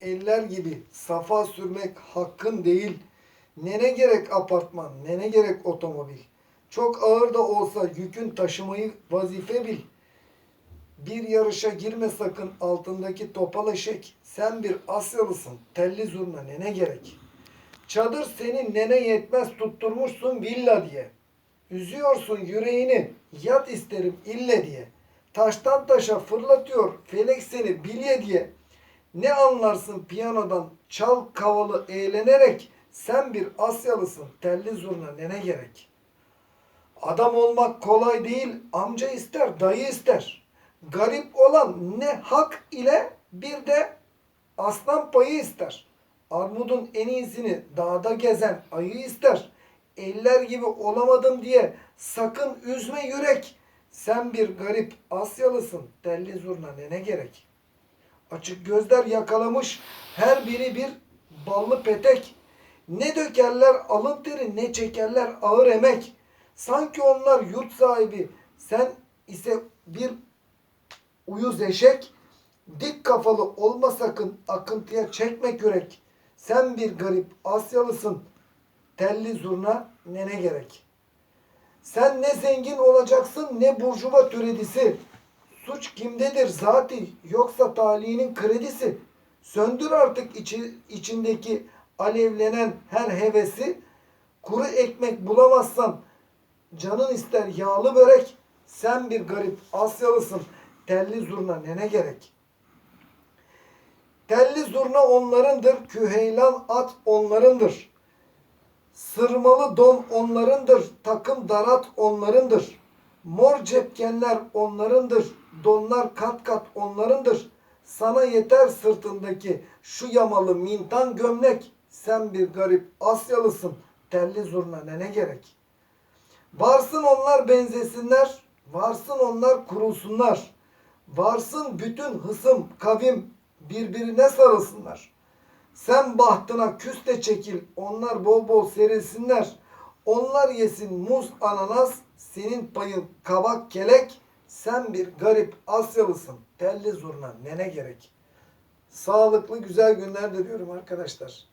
Eller gibi safa sürmek hakkın değil. Nene gerek apartman, nene gerek otomobil. Çok ağır da olsa yükün taşımayı vazife bil. Bir yarışa girme sakın altındaki topal eşek. Sen bir Asyalısın, telli zurna nene gerek. Çadır senin nene yetmez tutturmuşsun villa diye. Üzüyorsun yüreğini, yat isterim ille diye. Taştan taşa fırlatıyor felek seni bilye diye. Ne anlarsın piyanodan çal kavalı eğlenerek sen bir Asyalısın telli zurna nene gerek. Adam olmak kolay değil amca ister dayı ister. Garip olan ne hak ile bir de aslan payı ister. Armudun en iyisini dağda gezen ayı ister. Eller gibi olamadım diye sakın üzme yürek. Sen bir garip Asyalısın telli zurna nene gerek. Açık gözler yakalamış her biri bir ballı petek. Ne dökerler alın teri ne çekerler ağır emek. Sanki onlar yurt sahibi sen ise bir uyuz eşek. Dik kafalı olma sakın akıntıya çekme kürek. Sen bir garip Asyalısın telli zurna nene gerek. Sen ne zengin olacaksın ne burjuva türedisi. Suç kimdedir zati yoksa talihinin kredisi. Söndür artık içi, içindeki alevlenen her hevesi. Kuru ekmek bulamazsan canın ister yağlı börek. Sen bir garip Asyalısın telli zurna nene gerek. Telli zurna onlarındır, küheylan at onlarındır. Sırmalı don onlarındır, takım darat onlarındır. Mor cepkenler onlarındır, donlar kat kat onlarındır. Sana yeter sırtındaki şu yamalı mintan gömlek. Sen bir garip Asyalısın, telli zurna ne ne gerek? Varsın onlar benzesinler, varsın onlar kurulsunlar. Varsın bütün hısım, kavim birbirine sarılsınlar. Sen bahtına küs de çekil, onlar bol bol serilsinler. Onlar yesin muz, ananas, senin payın kabak, kelek. Sen bir garip Asyalısın, telli zurna nene gerek. Sağlıklı güzel günler diliyorum arkadaşlar.